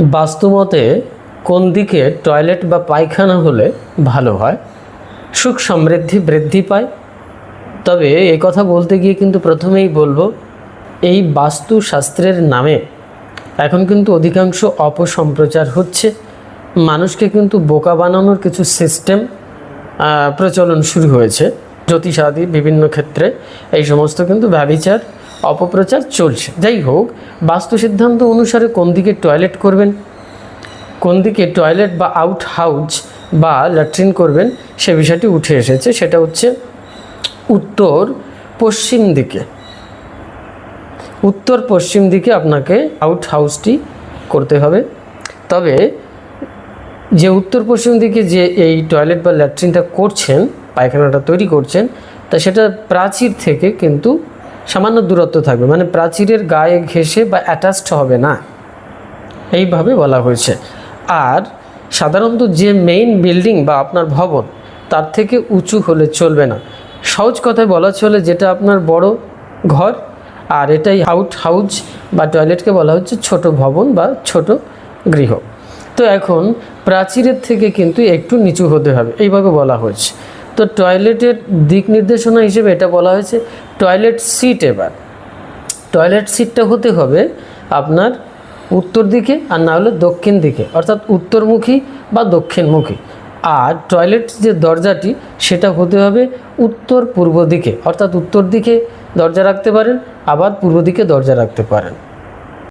বাস্তুমতে কোন দিকে টয়লেট বা পায়খানা হলে ভালো হয়? সুখ সমৃদ্ধি বৃদ্ধি পায়? তবে এই কথা বলতে গিয়ে কিন্তু প্রথমেই বলব, এই বাস্তুশাস্ত্রের নামে এখন কিন্তু অধিকাংশ অপসম্প্রচার হচ্ছে। মানুষকে কিন্তু বোকা বানানোর কিছু সিস্টেম প্রচলন শুরু হয়েছে। জ্যোতিষাদি বিভিন্ন ক্ষেত্রে এই সমস্ত কিন্তু ব্যবিচার অপপ্রচার চলছে। যাই হোক বাস্তু সিদ্ধান্ত অনুসারে কোন দিকে টয়লেট করবেন, কোন দিকে টয়লেট বা আউট হাউস বা ল্যাট্রিন করবেন, সে বিষয়টি উঠে এসেছে। সেটা হচ্ছে উত্তর পশ্চিম দিকে। উত্তর পশ্চিম দিকে আপনাকে আউট হাউসটি করতে হবে। তবে যে উত্তর পশ্চিম দিকে যে এই টয়লেট বা ল্যাট্রিনটা করছেন, পায়খানাটা তৈরি করছেন, তা সেটা প্রাচীর থেকে কিন্তু সামান্য দূরত্ব থাকবে। মানে প্রাচীরের গায়ে ঘেঁষে বা অ্যাটাচড হবে না। এইভাবে বলা হয়েছে। আর সাধারণত যে মেইন বিল্ডিং বা আপনার ভবন, তার থেকে উঁচু হলে চলবে না। সহজ কথায় বলা চলে যেটা আপনার বড় ঘর, আর এটাই আউট হাউস বা টয়লেটকে বলা হচ্ছে ছোট ভবন বা ছোট গৃহ। তো এখন প্রাচীরের থেকে কিন্তু একটু নিচু হতে হবে। এইভাবে বলা হয়েছে। তো টয়লেটের দিক নির্দেশনা হিসেবে এটা বলা হয়েছে, টয়লেট সিট এবার। টয়লেট সিটটা হতে হবে আপনার উত্তর দিকে আর না হলে দক্ষিণ দিকে, অর্থাৎ উত্তরমুখী বা দক্ষিণমুখী। আর টয়লেট যে দরজাটি, সেটা হতে হবে উত্তর পূর্ব দিকে, অর্থাৎ উত্তর দিকে দরজা রাখতে পারেন, আবার পূর্ব দিকে দরজা রাখতে পারেন।